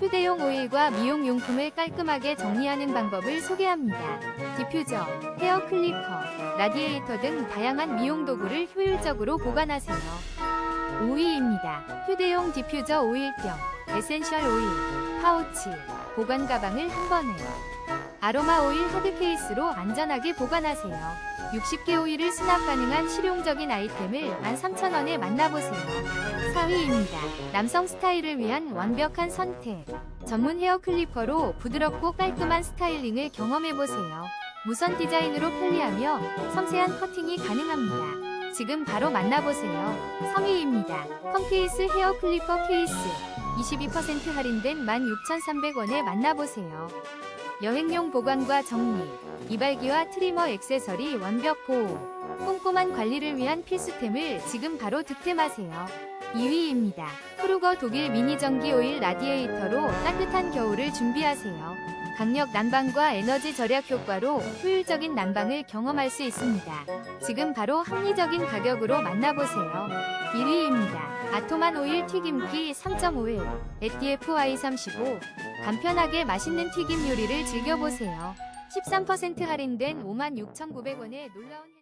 휴대용 오일과 미용용품을 깔끔하게 정리하는 방법을 소개합니다. 디퓨저, 헤어 클리퍼, 라디에이터 등 다양한 미용 도구를 효율적으로 보관하세요. 5위입니다. 휴대용 디퓨저 오일병, 에센셜 오일, 파우치, 보관 가방을 한 번에 아로마 오일 하드 케이스로 안전하게 보관하세요. 60개 오일을 수납 가능한 실용적인 아이템을 13,000원에 만나보세요. 4위입니다. 남성 스타일을 위한 완벽한 선택. 전문 헤어 클리퍼로 부드럽고 깔끔한 스타일링을 경험해보세요. 무선 디자인으로 편리하며 섬세한 커팅이 가능합니다. 지금 바로 만나보세요. 3위입니다. 컴케이스 헤어 클리퍼 케이스. 22% 할인된 16,300원에 만나보세요. 여행용 보관과 정리, 이발기와 트리머 액세서리 완벽 보호, 꼼꼼한 관리를 위한 필수템을 지금 바로 득템하세요. 2위입니다. 프루거 독일 미니 전기 오일 라디에이터로 따뜻한 겨울을 준비하세요. 강력 난방과 에너지 절약 효과로 효율적인 난방을 경험할 수 있습니다. 지금 바로 합리적인 가격으로 만나보세요. 1위입니다. 아토만 오일 튀김기 3.5일 ATF-Y35 간편하게 맛있는 튀김 요리를 즐겨보세요. 13% 할인된 56,900원의 놀라운